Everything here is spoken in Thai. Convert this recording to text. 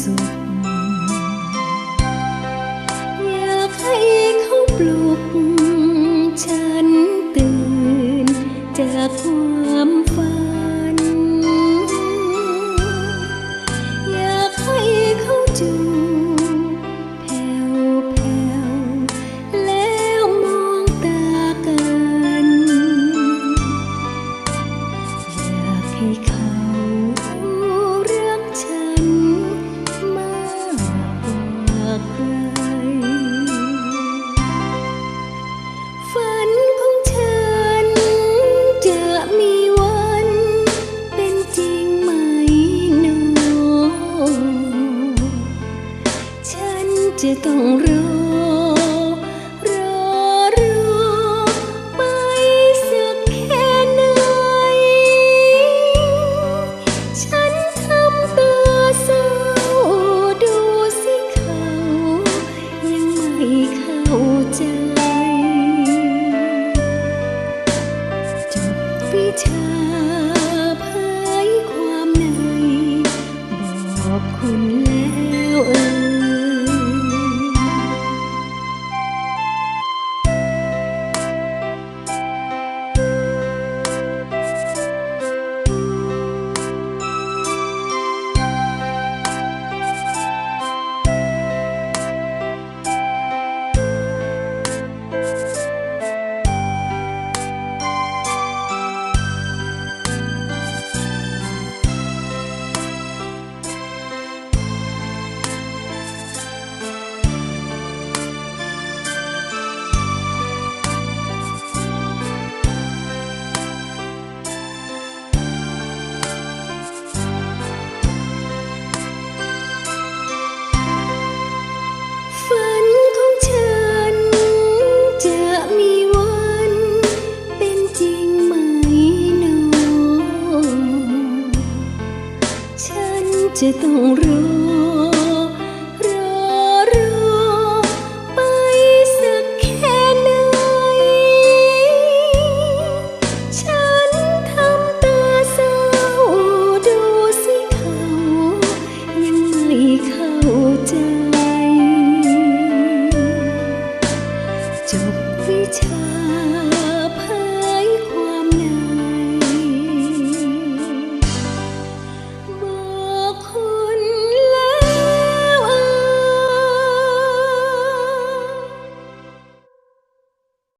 สุข อยากให้เขาปลุก ฉันตื่นจากความ จะต้องรอรอรอไปสักแค่ไหน ฉันทำตาเศร้าดูสิเขา ยังไม่เข้าใจ จบวิชา จะต้องรู้